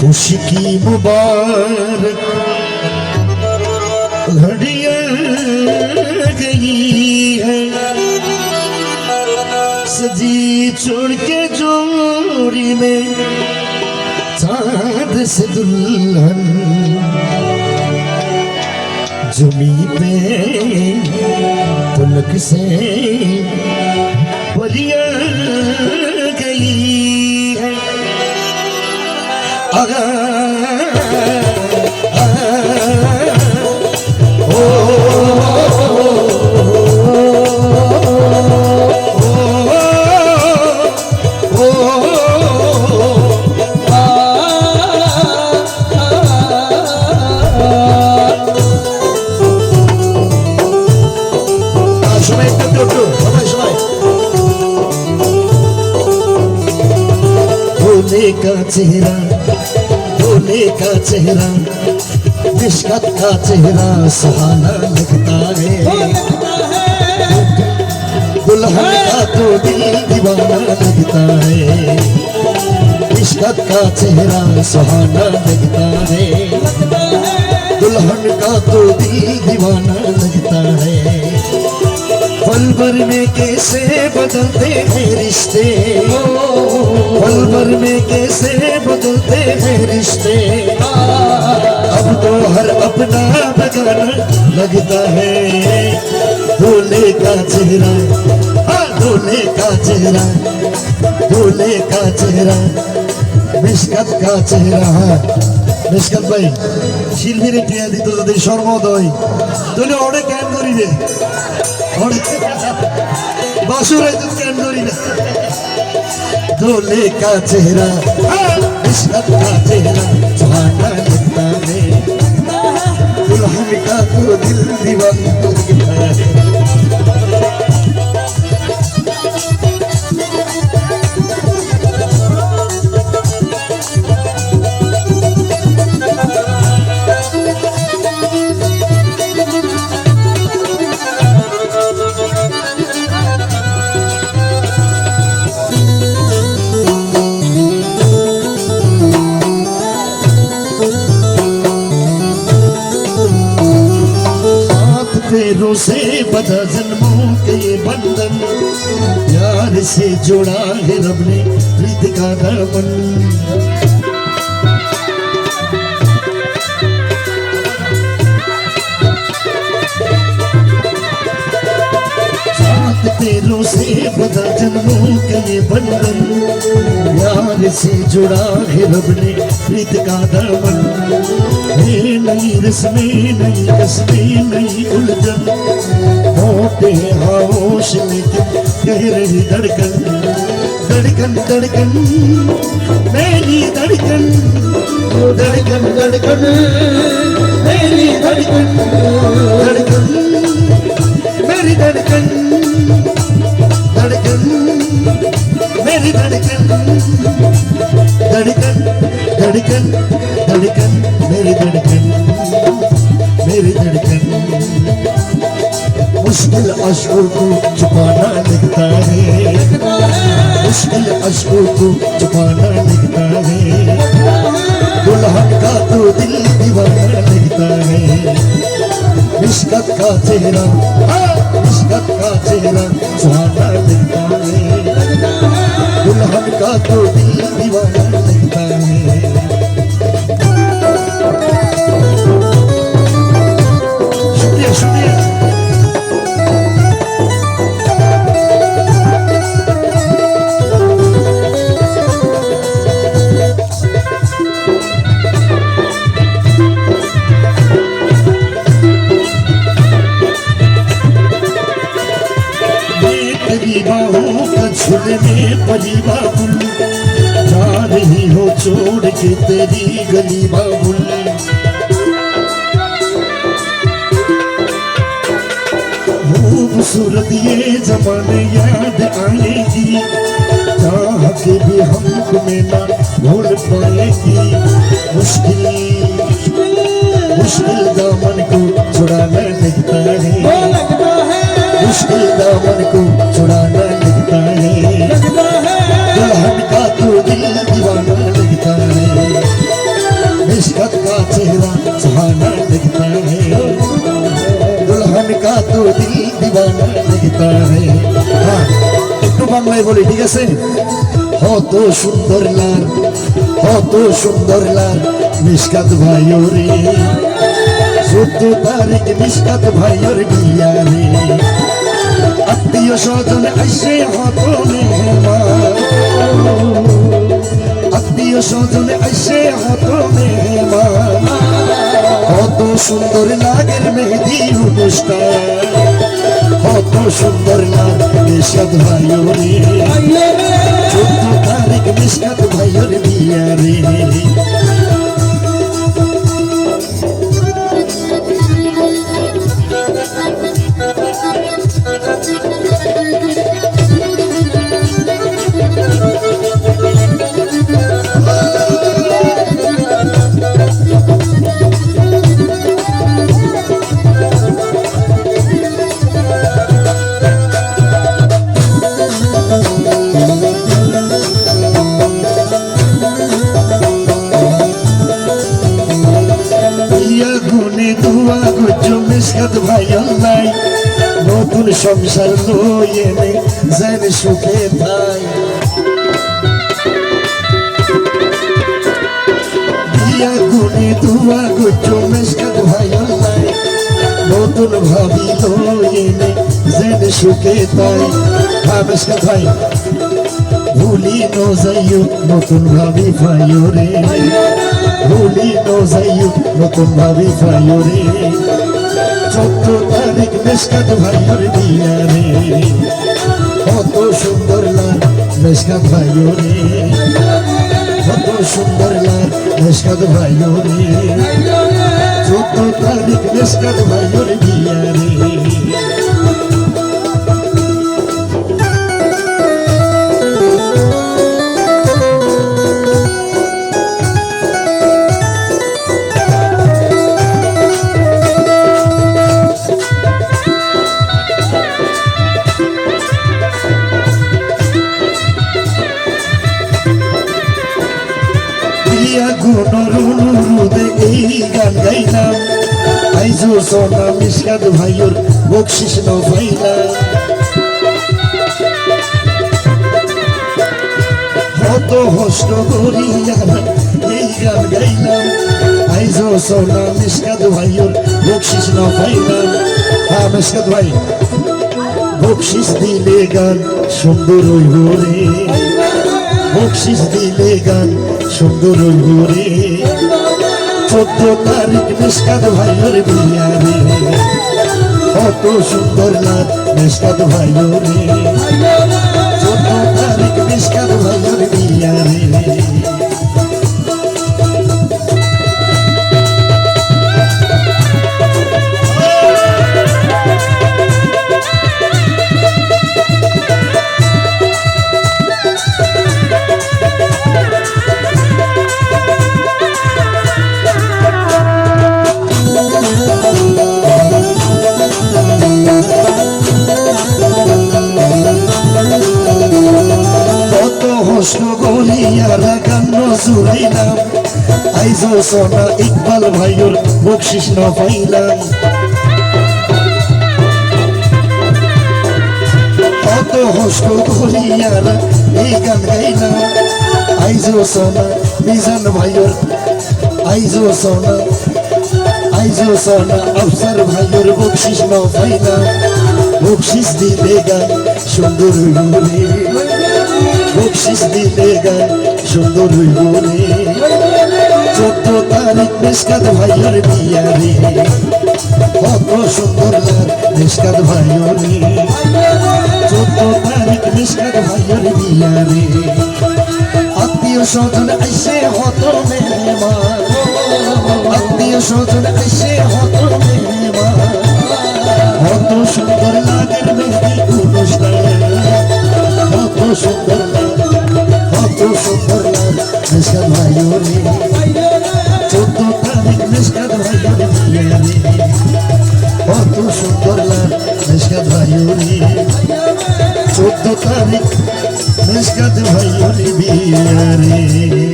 खुशी की मुबारक। घड़ियाँ गई है। सजी छोड़ के जोड़ी में चाँद से दुल्हन। जुमी पे पुलक से परिया आगा भोले का चेहरा भोले का चेहरा, सुहाना लगता है। दुल्हन का तो दिल दीवाना लगता है। निष्कत का चेहरा, सुहाना लगता है। दुल्हन का तो दिल दीवाना लगता है। पल भर में कैसे बदलते हैं रिश्ते? पल भर में कैसे बदलते हैं रिश्ते? अब तो हर अपना बगाना लगता है। दूल्हे का चेहरा हाँ दूल्हे का चेहरा दूल्हे का चेहरा। মিসকাত কা চেহারা হ্যাঁ মিসকাত ভাই শিল্পীরে টিয়া দিত যদি সর্বদয় তুলে অনেক জ্ঞান করিবে অনেক বাসুরাই তো জ্ঞান করি না दूल्हे का चेहरा मिसकत का चेहरा सुहाना लगता है दुल्हन का तो दिल दीवाना पैरों से बधा जन्मों के ये बंधन। प्यार से जोड़ा है रब ने प्रीत का सात पैरों से बधा जन्मों के ये बंधन। प्यार से जुड़ा है रब ने प्रीत का दामन हे नई रस्में नई रस्में नई उलझन मोटे हाउस में कह रही धड़कन धड़कन धड़कन मेरी धड़कन धड़कन धड़कन मेरी धड़कन धड़कन मेरी धड़कन धड़कन मेरी धड़कन धड़कन धड़कन मेरी धड़कन मेरी धड़कन। मुश्किल अशकों को छुपाना लगता है। मुश्किल अशकों को छुपाना लगता है। दुल्हन का तो दिल दीवाना लगता है। मिशकत का चेहरा हाँ, मिशकत का चेहरा सुहाना लगता है। दुल्हन का तो दिल खूबसूरत ये जमाने याद आएगी। चाह के भी हम तुम्हें ना पाएगी। मुश्किल मुश्किल दिखता है इश्कत का चेहरा सुहाना दिखता है दुल्हन का तो दीवाना दिखता है हाँ একটু বাংলায় বলি ঠিক আছে কত সুন্দর লাল কত সুন্দর লাল মিসকাত ভাইও রে সত্য তারিখ মিসকাত ভাইয়ের বিয়া রে আত্মীয় স্বজন আসে হত মেহমান আত্মীয় স্বজন আসে হত কত সুন্দর লাগের মেহেদি অনুষ্ঠান কত সুন্দর লাগে নিষাদ ভাইও রে চোদ্দ তারিখ নিষাদ ভাইয়ের বিয়া রে। সংসার লয়ে নে যেন সুখে ভাই ইয়া গুনে দুয়া গুজো ভাই নতুন ভাবি লয়ে যেন সুখে তাই হ্যাঁ ভাই, ভুলি নো যাইও, নতুন ভাবি ভাইও রে। ভুলি নো যাইও, নতুন ভাবি ভাইও রে। চোদ্দ তারিখ মেসকাত ভাইয়ের বিয়া রে কত সুন্দর লাল মেসকাত ভাইও রে কত সুন্দর লাল মেসকাত ভাইও রে চোদ্দ তারিখ মেসকাত ভাইয়ের বিয়া রে প্রিয়া গুণ রুদে এই গান গাইলাম। আইজো সোনা মিসকাত ভাইয়ের বকশিস ন পাইলাম কত হস্ত করিয়া এই গান গাইলাম। আইজো সোনা মিসকাত ভাইয়ের বকশিস ন পাইলাম হ্যাঁ মিসকাত ভাই, বকশিস দিলে গান সুন্দর হইবরে বকশিস দিলে গান সুন্দর ঘুরে। চোদ্দ তারিখ নিষ্কাত ভাইয়ের বিয়া রে কত সুন্দর নাথ নিষ্কাত ভাইয়ের। চোদ্দ তারিখ নিষ্কাত ভাইয়ের বিয়া জুড়াইলাম আইজো সোনা ইকবাল ভাইয়ের বকশিস ন পাইলাম। কত হস্ত গলিয়ারা এই গান গাইলাম। আইজো সোনা, মিজান ভাইয়ের, আইজো সোনা আইজো সোনা, আফসার ভাইয়ের বকশিস ন পাইলাম। বকশিস দিলে গান সুন্দর বকশিস দিলে গান সুন্দর হইবরে চোদ্দ তারিখ নিষ্কাত ভাইয়ের বিয়া রে কত সুন্দর নিষ্কাত ভাইয়ের। রে চোদ্দ তারিখ নিষ্কাত ভাইয়ের বিয়া রে আত্মীয় স্বজন আইসে হত আত্মীয় স্বজন আইসে হত কত সুন্দর অনুষ্ঠান কত সুন্দর নিষ্কাত ভাইয়ের রে চোদ্দ তারিখ ভাইয়ের বিয়া রে কত সুন্দর লাগ নিষ্কাত ভাইয়ের রে চোদ্দ তারিখ নিষ্কাত ভাইয়ের বিয়া রে।